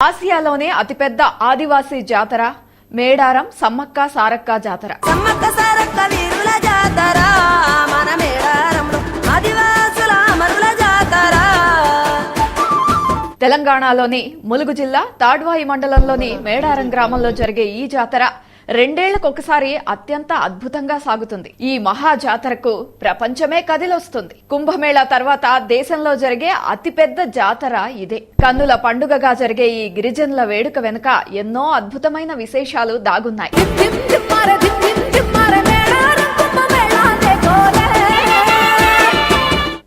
ఆసియాలోనే అతిపెద్ద ఆదివాసీ జాతర మేడారం సమ్మక్క సారక్క జాతర. సమ్మక్క సారక్క వీరుల జాతర మన మేడారంలో ఆదివాసుల అమరుల జాతర. తెలంగాణలోని ములుగు జిల్లా తాడ్వాయి మండలంలోని మేడారం గ్రామంలో జరిగే ఈ జాతర రెండేళ్ళకొకసారి అత్యంత అద్భుతంగా సాగుతుంది. ఈ మహా జాతరకు ప్రపంచమే కదిలొస్తుంది. కుంభమేళా తర్వాత దేశంలో జరిగే అతిపెద్ద జాతర ఇదే. కన్నుల పండుగగా జరిగే ఈ గిరిజనుల వేడుక వెనుక ఎన్నో అద్భుతమైన విశేషాలు దాగున్నాయి.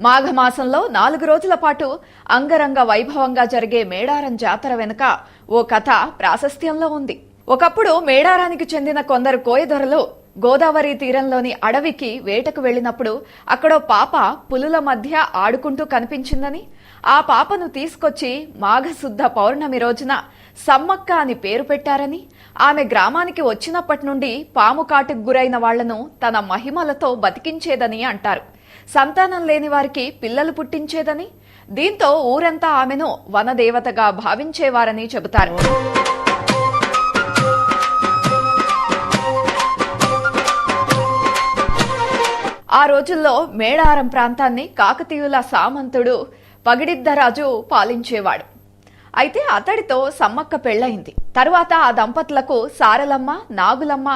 మాఘమాసంలో నాలుగు రోజుల పాటు అంగరంగ వైభవంగా జరిగే మేడారం జాతర వెనుక ఓ కథ ప్రాశస్త్యంలో ఉంది. ఒకప్పుడు మేడారానికి చెందిన కొందరు కోయదొరలు గోదావరి తీరంలోని అడవికి వేటకు వెళ్ళినప్పుడు అక్కడో పాప పులుల మధ్య ఆడుకుంటూ కనిపించిందని ఆ పాపను తీసుకొచ్చి మాఘశుద్ధ పౌర్ణమి రోజున సమ్మక్క అని పేరు పెట్టారని ఆమె గ్రామానికి వచ్చినప్పటి నుండి పాము కాటుకు గురైన వాళ్ళను తన మహిమలతో బతికించేదని అంటారు. సంతానం లేని వారికి పిల్లలు పుట్టించేదని దీంతో ఊరంతా ఆమెను వనదేవతగా భావించేవారని చెబుతారు. ఆ రోజుల్లో మేడారం ప్రాంతాన్ని కాకతీయుల సామంతుడు పగిడిద్దరాజు పాలించేవాడు. అయితే అతడితో సమ్మక్క పెళ్ళయింది. తరువాత ఆ దంపతులకు సారలమ్మ నాగులమ్మ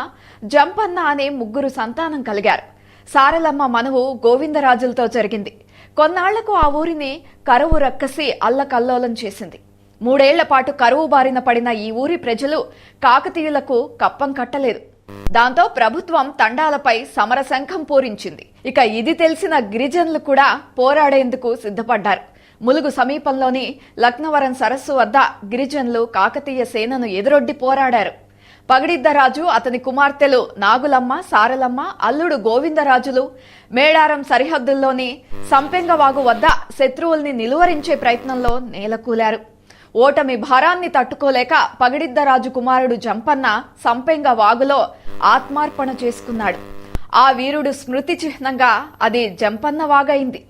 జంపన్న అనే ముగ్గురు సంతానం కలిగారు. సారలమ్మ మనవు గోవిందరాజులతో జరిగింది. కొన్నాళ్ళకు ఆ ఊరిని కరువు రక్కసి అల్లకల్లోలం చేసింది. మూడేళ్ళ పాటు కరువు బారిన పడిన ఈ ఊరి ప్రజలు కాకతీయులకు కప్పం కట్టలేదు. దాంతో ప్రభుత్వం తండాలపై సమరశంఖం పూరించింది. ఇక ఇది తెలిసిన గిరిజనులు కూడా పోరాడేందుకు సిద్ధపడ్డారు. ములుగు సమీపంలోని లక్నవరం సరస్సు వద్ద గిరిజనులు కాకతీయ సేనను ఎదురొడ్డి పోరాడారు. పగడిద్దరాజు అతని కుమార్తెలు నాగులమ్మ సారలమ్మ అల్లుడు గోవిందరాజులు మేడారం సరిహద్దుల్లోని సంపెంగవాగు వద్ద శత్రువుల్ని నిలువరించే ప్రయత్నంలో నేలకూలారు. ఓటమి భారాన్ని తట్టుకోలేక పగిడిద్దరాజు కుమారుడు జంపన్న సంపెంగ వాగులో ఆత్మార్పణ చేసుకున్నాడు. ఆ వీరుడు స్మృతి చిహ్నంగా అది జంపన్న వాగైంది.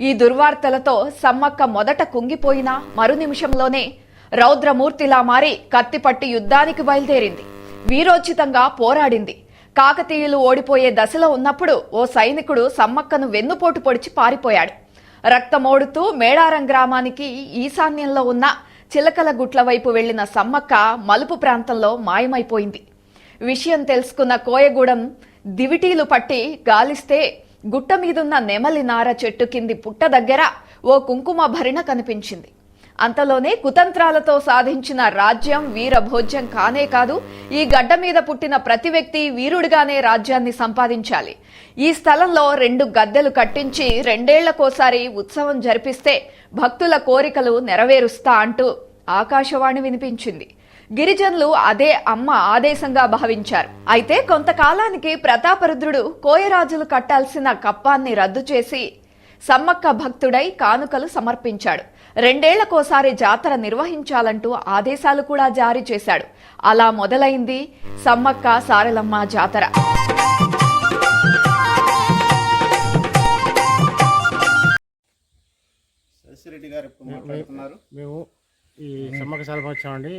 ఈ దుర్వార్తలతో సమ్మక్క మొదట కుంగిపోయినా మరు నిమిషంలోనే రౌద్రమూర్తిలా మారి కత్తిపట్టి యుద్ధానికి బయలుదేరింది. వీరోచితంగా పోరాడింది. కాకతీయులు ఓడిపోయే దశలో ఉన్నప్పుడు ఓ సైనికుడు సమ్మక్కను వెన్నుపోటు పొడిచి పారిపోయాడు. రక్తమోడుతూ మేడారం గ్రామానికి ఈశాన్యంలో ఉన్న చిలకల గుట్ల వైపు వెళ్ళిన సమ్మక్క మలుపు ప్రాంతంలో మాయమైపోయింది. విషయం తెలుసుకున్న కోయగూడెం దివిటీలు పట్టి గాలిస్తే గుట్ట మీదున్న నెమలి నార చెట్టు కింది పుట్ట దగ్గర ఓ కుంకుమ భరిణ కనిపించింది. అంతలోనే కుతంత్రాలతో సాధించిన రాజ్యం వీరభోజ్యం కానే కాదు ఈ గడ్డ మీద పుట్టిన ప్రతి వ్యక్తి వీరుడిగానే రాజ్యాన్ని సంపాదించాలి. ఈ స్థలంలో రెండు గద్దెలు కట్టించి రెండేళ్ళకోసారి ఉత్సవం జరిపిస్తే భక్తుల కోరికలు నెరవేరుస్తా అంటూ ఆకాశవాణి వినిపించింది. గిరిజనులు అదే అమ్మ ఆదేశంగా భావించారు. అయితే కొంతకాలానికి ప్రతాపరుద్రుడు కోయరాజులు కట్టాల్సిన కప్పాన్ని రద్దు చేసి సమ్మక్క భక్తుడై కానుకలు సమర్పించాడు. రెండేళ్ళకోసారి జాతర నిర్వహించాలంటూ ఆదేశాలు కూడా జారీ చేశాడు. అలా మొదలైంది సమ్మక్క సారలమ్మ జాతర. శశిరెడ్డి గారు ఇప్పుడు మాట్లాడుతున్నారు. మేము ఈ సమ్మక్క సాలమ్మ వచ్చామండి.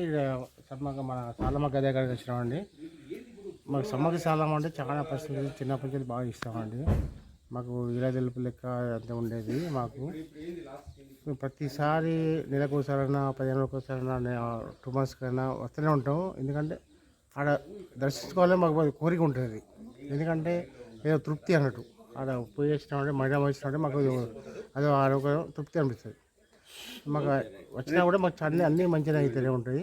సమ్మక్క మన సాలమ్మ గదే కాడికి వచ్చినామండి. మాకు సమ్మక్క సాలమ్మ అంటే చాలా పరిస్థితులు చిన్నప్పటి నుంచి బాగా ఇస్తామండి మాకు ఇలా తెలుపు లెక్క అంత ఉండేది మాకు. ప్రతిసారి నెలకు ఒకసారైనా పదిహేను ఒకసారైనా టూ మంత్స్కైనా వస్తూనే ఉంటాం. ఎందుకంటే ఆడ దర్శించుకోవాలని మాకు కోరిక ఉంటుంది. ఎందుకంటే ఏదో తృప్తి అన్నట్టు. ఆడ పోయి వచ్చినామంటే మహిళ వచ్చినామంటే మాకు అదో ఆరోగ్యం తృప్తి అనిపిస్తుంది. మాకు వచ్చినా కూడా మాకు అన్ని అన్నీ మంచిగా అయితేనే ఉంటాయి.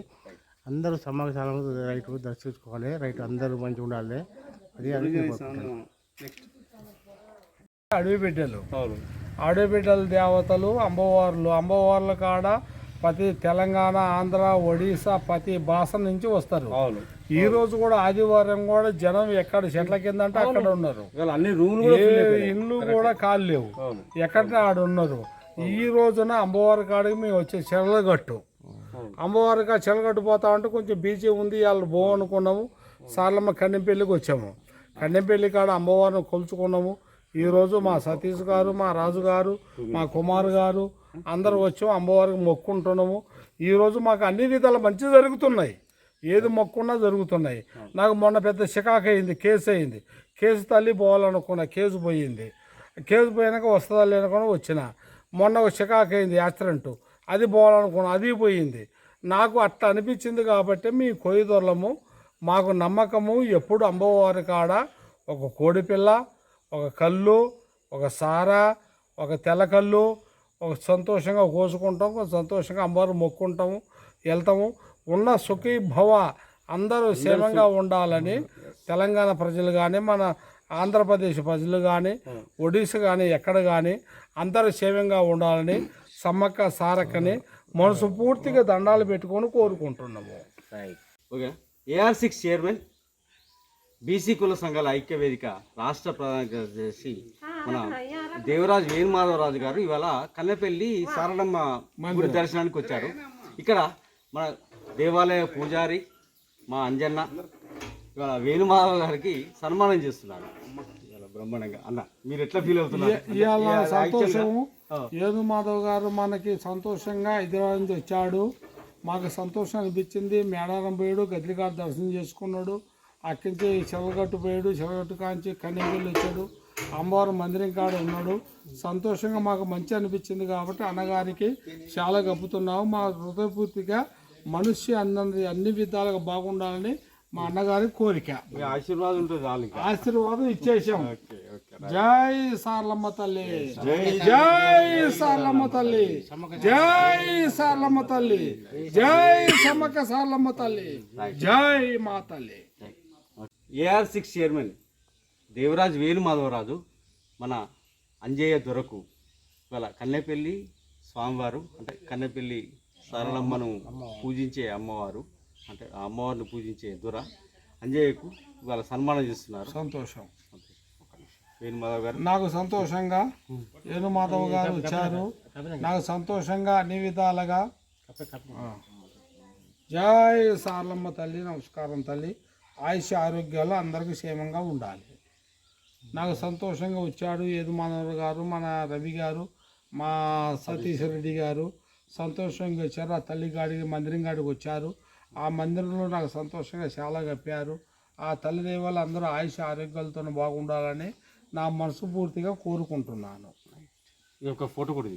అందరూ సాలం రైట్ దర్శించుకోవాలి. రైట్ అందరూ మంచిగా ఉండాలి. అది అది కోరుకుంటాను. అడవి బిడ్డలు అడవి బిడ్డల దేవతలు అమ్మవార్లు అమ్మవార్ల కాడ ప్రతి తెలంగాణ ఆంధ్ర ఒడిశా ప్రతి భాష నుంచి వస్తారు. అవును. ఈ రోజు కూడా ఆదివారం కూడా జనం ఎక్కడ చెట్ల కింద అంటే అక్కడ ఉన్నారు. అన్ని కూడా. ఇల్లు కూడా ఖాళీ లేవు. ఎక్కడ ఆడ ఉన్నారు. ఈ రోజున అమ్మవారి కాడికి మేము వచ్చే చెరలగట్టు. అమ్మవారికి ఆ చెరగట్టు పోతా ఉంటే కొంచెం బీచ్ ఉంది వాళ్ళు బో అనుకున్నాము సార్లమ్మ కన్నెంపల్లికి వచ్చాము. కన్నెంపల్లి కాడ అమ్మవారిని కొలుచుకున్నాము. ఈరోజు మా సతీష్ గారు మా రాజు గారు మా కుమార్ గారు అందరూ వచ్చి అమ్మవారికి మొక్కుంటున్నాము. ఈరోజు మాకు అన్ని విధాలు మంచి జరుగుతున్నాయి. ఏది మొక్కున్నా జరుగుతున్నాయి. నాకు మొన్న పెద్ద షికాక్ అయింది కేసు అయింది. కేసు తల్లి పోవాలనుకున్నా కేసు పోయింది. కేసు పోయినాక వస్తుందా లేనుకున్నా వచ్చిన. మొన్న ఒక షికాక్ అయింది యాక్సిడెంట్. అది పోవాలనుకున్నా అది పోయింది. నాకు అట్లా అనిపించింది కాబట్టి మీ కొయ్యదొరలము మాకు నమ్మకము ఎప్పుడు అమ్మవారి కాడ ఒక కోడిపిల్ల ఒక కళ్ళు ఒక సారా ఒక తెల్లకల్లు ఒక సంతోషంగా కోసుకుంటాం ఒక సంతోషంగా అమ్మవారు మొక్కుంటాము వెళ్తాము. ఉన్న సుఖీ భవ అందరూ క్షేమంగా ఉండాలని తెలంగాణ ప్రజలు కానీ మన ఆంధ్రప్రదేశ్ ప్రజలు కానీ ఒడిశా కానీ ఎక్కడ కానీ అందరూ క్షేమంగా ఉండాలని సమ్మక్క సారక్కని మనసు పూర్తిగా దండాలు పెట్టుకొని కోరుకుంటున్నాము. Okay AR six chairman BC కుల సంఘాల ఐక్య వేదిక రాష్ట్ర ప్రధాన కార్యదర్శి మన దేవరాజు వేణుమాధవరాజు గారు ఇవాళ కన్నెపల్లి సారలమ్మ గుడి దర్శనానికి వచ్చారు. ఇక్కడ మన దేవాలయ పూజారి మా అంజన్న ఇవాళ వేణుమాధవ్ గారికి సన్మానం చేస్తున్నారు. బ్రహ్మాండంగా. అన్న మీరు ఎట్లా ఫీల్ అవుతున్నారు? ఇవాళ సంతోషము. ఏను మాధవ్ గారు మనకి సంతోషంగా హైదరాబాద్ నుంచి వచ్చాడు. మాకు సంతోషం అనిపించింది. మేడారం పోయాడు. గద్రిగారు దర్శనం చేసుకున్నాడు. అక్కించి చెవగట్టు పోయాడు చెవగట్టు కాంచి కన్నెగిల్లు వచ్చాడు అమ్మవారి మందిరం కాడ ఉన్నాడు. సంతోషంగా మాకు మంచి అనిపించింది కాబట్టి అన్నగారికి చాలా గప్పుతున్నాము మా హృదయపూర్తిగా మనిషి అన్నది అన్ని విధాలుగా బాగుండాలని మా అన్నగారి కోరిక. ఆశీర్వాదం ఆశీర్వాదం ఇచ్చేసాం జై సార్లమ్మ తల్లి. జై సార్లమ్మ తల్లి. జై సార్లమ్మ తల్లి. జై సమ్మక్క సార్లమ్మ తల్లి. జై మా తల్లి. AR six chairman Devaraj Venumadhavaraju మన అంజయ్య దొరకు ఇవాళ కన్నెపల్లి స్వామివారు అంటే కన్నెపల్లి సరళమ్మను పూజించే అమ్మవారు అంటే ఆ అమ్మవారిని పూజించే దొర అంజయ్యకు ఇవాళ సన్మానం చేస్తున్నారు. సంతోషం. వేణుమాధవ్ గారు. నాకు సంతోషంగా ఏనుమాధవ్ గారు వచ్చారు. నాకు సంతోషంగా అన్ని విధాలుగా. జై సార్లమ్మ తల్లి నమస్కారం తల్లి. ఆయుష ఆరోగ్యాలు అందరికీ క్షేమంగా ఉండాలి. నాకు సంతోషంగా వచ్చాడు ఏదుమాధవ్ గారు మన రవి గారు మా సతీష్ రెడ్డి గారు సంతోషంగా వచ్చారు. ఆ తల్లి గాడికి మందిరం గాడికి వచ్చారు. ఆ మందిరంలో నాకు సంతోషంగా చాలా గప్పారు ఆ తల్లి దేవాలు అందరూ ఆయుష ఆరోగ్యాలతో బాగుండాలని నా మనసు పూర్తిగా కోరుకుంటున్నాను. ఈ ఒక ఫోటో కూడా